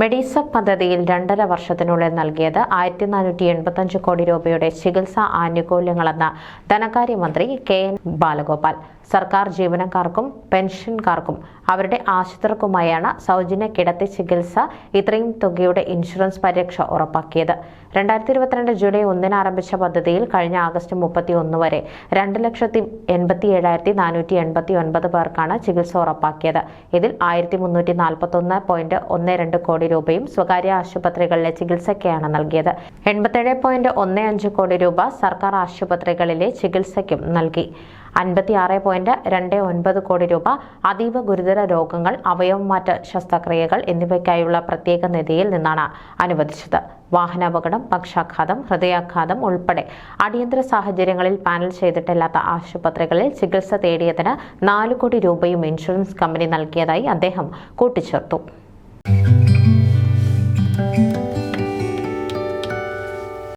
മെഡിസപ്പ് പദ്ധതിയിൽ രണ്ടര വർഷത്തിനുള്ളിൽ നൽകിയത് ആയിരത്തി നാനൂറ്റി എൺപത്തഞ്ച് കോടി രൂപയുടെ ചികിത്സാ ആനുകൂല്യങ്ങളെന്ന് ധനകാര്യമന്ത്രി കെ എൻ ബാലഗോപാൽ. സർക്കാർ ജീവനക്കാർക്കും പെൻഷൻകാർക്കും അവരുടെ ആശ്രിതർക്കുമായാണ് സൗജന്യ കിടത്തി ചികിത്സ ഇത്രയും തുകയുടെ ഇൻഷുറൻസ് പരിരക്ഷ ഉറപ്പാക്കിയത്. രണ്ടായിരത്തി ഇരുപത്തിരണ്ട് ജൂലൈ ഒന്നിന് ആരംഭിച്ച പദ്ധതിയിൽ കഴിഞ്ഞ ആഗസ്റ്റ് മുപ്പത്തി ഒന്ന് വരെ രണ്ട് ലക്ഷത്തി എൺപത്തി ഏഴായിരത്തി നാനൂറ്റി എൺപത്തി ഒൻപത് പേർക്കാണ് ചികിത്സ ഉറപ്പാക്കിയത്. ഇതിൽ ആയിരത്തി മുന്നൂറ്റി നാൽപ്പത്തി ഒന്ന് പോയിന്റ് ഒന്ന് രണ്ട് കോടി രൂപയും സ്വകാര്യ ആശുപത്രികളിലെ ചികിത്സയ്ക്കാണ് നൽകിയത്. എൺപത്തേഴ് പോയിന്റ് ഒന്ന് അഞ്ച് കോടി രൂപ സർക്കാർ ആശുപത്രികളിലെ ചികിത്സയ്ക്കും നൽകി. അൻപത്തിയാറ് പോയിന്റ് രണ്ട് ഒൻപത് കോടി രൂപ അതീവ ഗുരുതര രോഗങ്ങൾ അവയവമാറ്റ ശസ്ത്രക്രിയകൾ എന്നിവയ്ക്കായുള്ള പ്രത്യേക നിധിയിൽ നിന്നാണ് അനുവദിച്ചത്. വാഹനാപകടം പക്ഷാഘാതം ഹൃദയാഘാതം ഉൾപ്പെടെ അടിയന്തര സാഹചര്യങ്ങളിൽ പാനൽ ചെയ്തിട്ടില്ലാത്ത ആശുപത്രികളിൽ ചികിത്സ തേടിയതിന് നാല് കോടി രൂപയും ഇൻഷുറൻസ് കമ്പനി നൽകിയതായി അദ്ദേഹം കൂട്ടിച്ചേർത്തു.